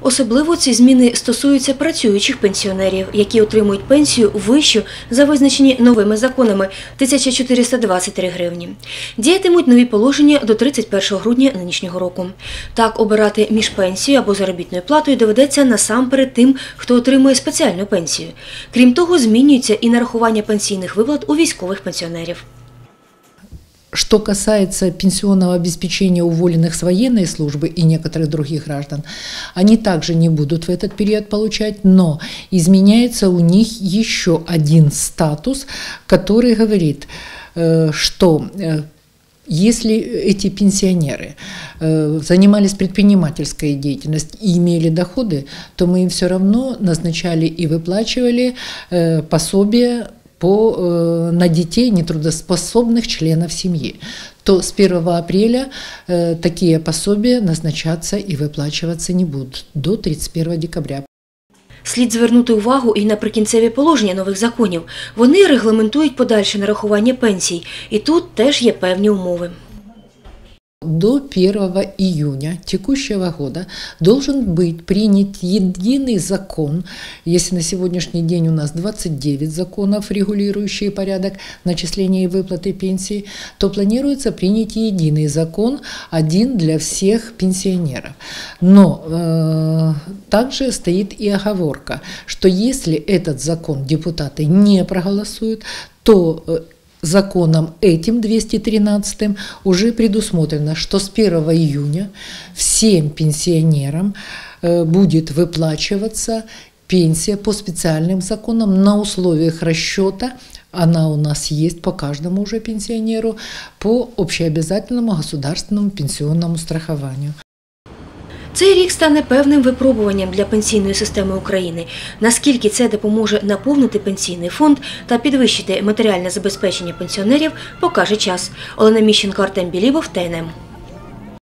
Особливо ці зміни стосуються працюючих пенсіонерів, які отримують пенсію вищу за визначені новими законами 1423 гривні. Діятимуть нові положення до 31 грудня нинішнього року. Так, обирати між пенсією або заробітною платою доведеться насамперед тим, хто отримує спеціальну пенсію. Крім того, змінюється і нарахування пенсійних виплат у військових пенсіонерів. Что касается пенсионного обеспечения уволенных с военной службы и некоторых других граждан, они также не будут в этот период получать, но изменяется у них еще один статус, который говорит, э, что э, если эти пенсионеры э, занимались предпринимательской деятельностью и имели доходы, то мы им все равно назначали и выплачивали пособие по, э, на детей нетрудоспособных членов семьи, то с 1 апреля э, такие пособия назначаться и выплачиваться не будут до 31 декабря. Слід звернути увагу і на прикінцеві положення нових законів. Вони регламентують подальше нарахування пенсій, і тут теж є певні умови. До 1 июня текущего года должен быть принят единый закон, если на сегодняшний день у нас 29 законов, регулирующие порядок начисления и выплаты пенсии, то планируется принять единый закон, один для всех пенсионеров. Но э, также стоит и оговорка, что если этот закон депутаты не проголосуют, то э, законом этим 213 уже предусмотрено, что с 1 июня всем пенсионерам э, будет выплачиваться пенсия по специальным законам на условиях расчета она у нас есть по каждому уже пенсионеру по общеобязательному государственному пенсионному страхованию. Цей рік стане певним випробуванням для пенсійної системи України. Наскільки це допоможе наповнити пенсійний фонд та підвищити матеріальне забезпечення пенсіонерів, покаже час. Олена Міщенко, Артем Білібов, ТНМ.